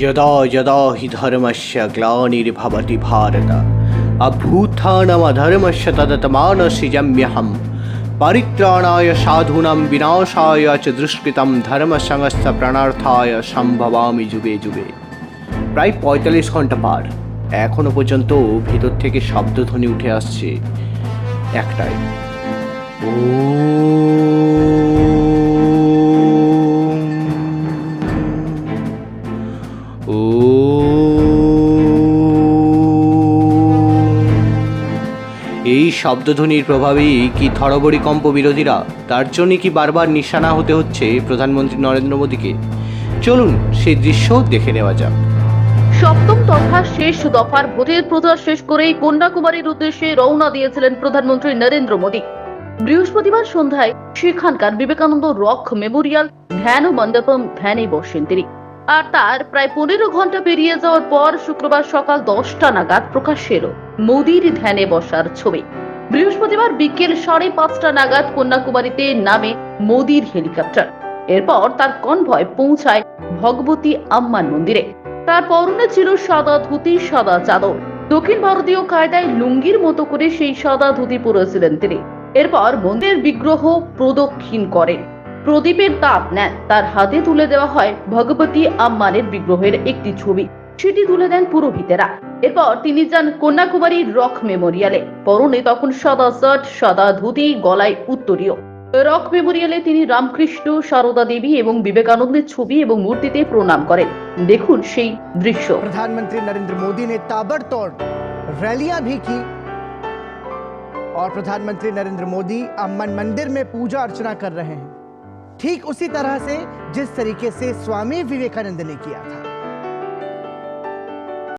यदा यदा हि धर्मस्य ग्लानिर्भवति भारत अभूत्थानमधर्मस्य तदतमानसृजम्यहं परित्राणाय साधूनां विनाशाय च दुष्कृतं ধর্মসংস্থপ্রণার্থায় সম্ভবামি যুগে যুগে প্রায় পঁয়তাল্লিশ ঘন্টা পার এখনো পর্যন্ত ভেতর থেকে শব্দধ্বনি উঠে আসছে একটাই ও এই শব্দধ্বনির প্রভাবেই কি থরবরিকম্প বিরোধীরা? তার জন্যই কি বারবার নিশানা হতে হচ্ছে প্রধানমন্ত্রী নরেন্দ্র মোদীকে? চলুন সেই দৃশ্য দেখে নেওয়া যাক। সপ্তম তথা শেষ দফার ভোটের প্রচার শেষ করেই কন্যাকুমারীর উদ্দেশ্যে রওনা দিয়েছিলেন প্রধানমন্ত্রী নরেন্দ্র মোদী। বৃহস্পতিবার সন্ধ্যায় সেখানকার বিবেকানন্দ রক মেমোরিয়াল ধ্যান মণ্ডপম ধ্যানে বসেন তিনি। আর তার প্রায় পনেরো ঘণ্টা পেরিয়ে যাওয়ার পর শুক্রবার সকাল দশটা নাগাদ প্রকাশ্যে এলো মোদীর ধ্যানে বসার ছবি। বৃহস্পতিবার বিকেল সাড়ে পাঁচটা নাগাদ কন্যাকুমারীতে নামে মোদীর হেলিকপ্টার। এরপর তার কনভয় পৌঁছায় ভগবতী আম্মান মন্দিরে। তার পরনে ছিল সাদা ধুতি, সাদা চাদর। দক্ষিণ ভারতীয় কায়দায় লুঙ্গির মতো করে সেই সাদা ধুতি পরেছিলেন তিনি। এরপর মন্দিরের বিগ্রহ প্রদক্ষিণ করেন প্রদীপের তাপ নেন তার হাতে তুলে দেওয়া হয় ভগবতী আম্মানের বিগ্রহের একটি ছবি সেটি তুলে দেন পুরোহিতেরা এরপর তিনি যান কন্যাকুমারীর রক মেমোরিয়ালে পরনে তখন সাদা শার্ট সাদা ধুতি গলায় উত্তরীয় রক মেমোরিয়ালে তিনি রামকৃষ্ণ সারদা দেবী এবং বিবেকানন্দের ছবি এবং মূর্তিতে প্রণাম করেন দেখুন সেই দৃশ্য प्रधानमंत्री नरेंद्र मोदी ने ताबड़तोड़ रैलियां भी की और प्रधानमंत्री नरेंद्र मोदी अम्मन मंदिर में पूजा अर्चना कर रहे हैं ठीक उसी तरह से जिस तरीके से स्वामी विवेकानंद ने किया था।